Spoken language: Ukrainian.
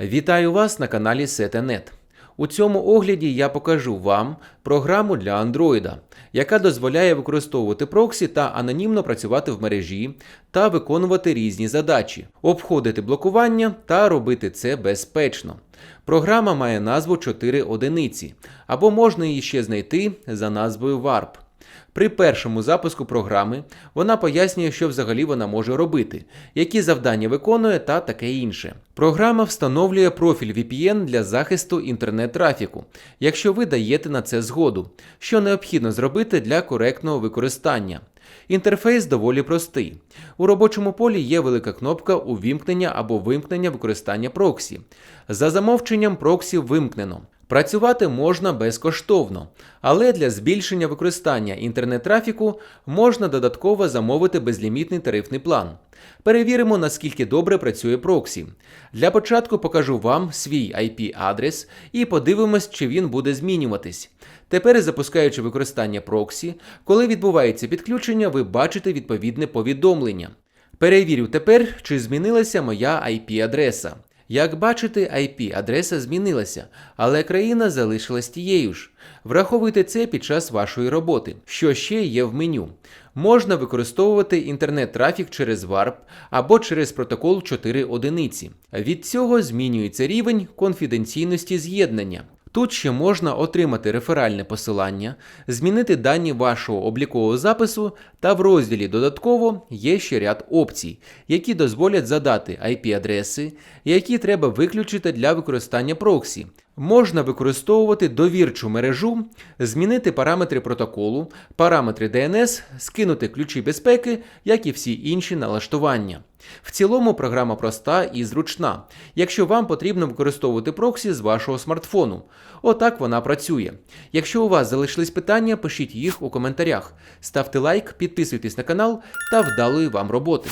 Вітаю вас на каналі Сетенет. У цьому огляді я покажу вам програму для Андроїда, яка дозволяє використовувати проксі та анонімно працювати в мережі та виконувати різні задачі, обходити блокування та робити це безпечно. Програма має назву 4 одиниці, або можна її ще знайти за назвою WARP. При першому запуску програми вона пояснює, що взагалі вона може робити, які завдання виконує та таке інше. Програма встановлює профіль VPN для захисту інтернет-трафіку, якщо ви даєте на це згоду, що необхідно зробити для коректного використання. Інтерфейс доволі простий. У робочому полі є велика кнопка увімкнення або вимкнення використання проксі. За замовченням проксі вимкнено. Працювати можна безкоштовно, але для збільшення використання інтернет-трафіку можна додатково замовити безлімітний тарифний план. Перевіримо, наскільки добре працює проксі. Для початку покажу вам свій IP-адрес і подивимось, чи він буде змінюватись. Тепер, запускаючи використання проксі, коли відбувається підключення, ви бачите відповідне повідомлення. Перевірю тепер, чи змінилася моя IP-адреса. Як бачите, IP-адреса змінилася, але країна залишилась тією ж. Враховуйте це під час вашої роботи. Що ще є в меню? Можна використовувати інтернет-трафік через WARP або через протокол 4 одиниці. Від цього змінюється рівень конфіденційності з'єднання. Тут ще можна отримати реферальне посилання, змінити дані вашого облікового запису, та в розділі Додатково є ще ряд опцій, які дозволять задати IP-адреси, які треба виключити для використання проксі. Можна використовувати довірчу мережу, змінити параметри протоколу, параметри DNS, скинути ключі безпеки, як і всі інші налаштування. В цілому програма проста і зручна, якщо вам потрібно використовувати проксі з вашого смартфону. Отак вона працює. Якщо у вас залишились питання, пишіть їх у коментарях. Ставте лайк, підписуйтесь на канал та вдалої вам роботи.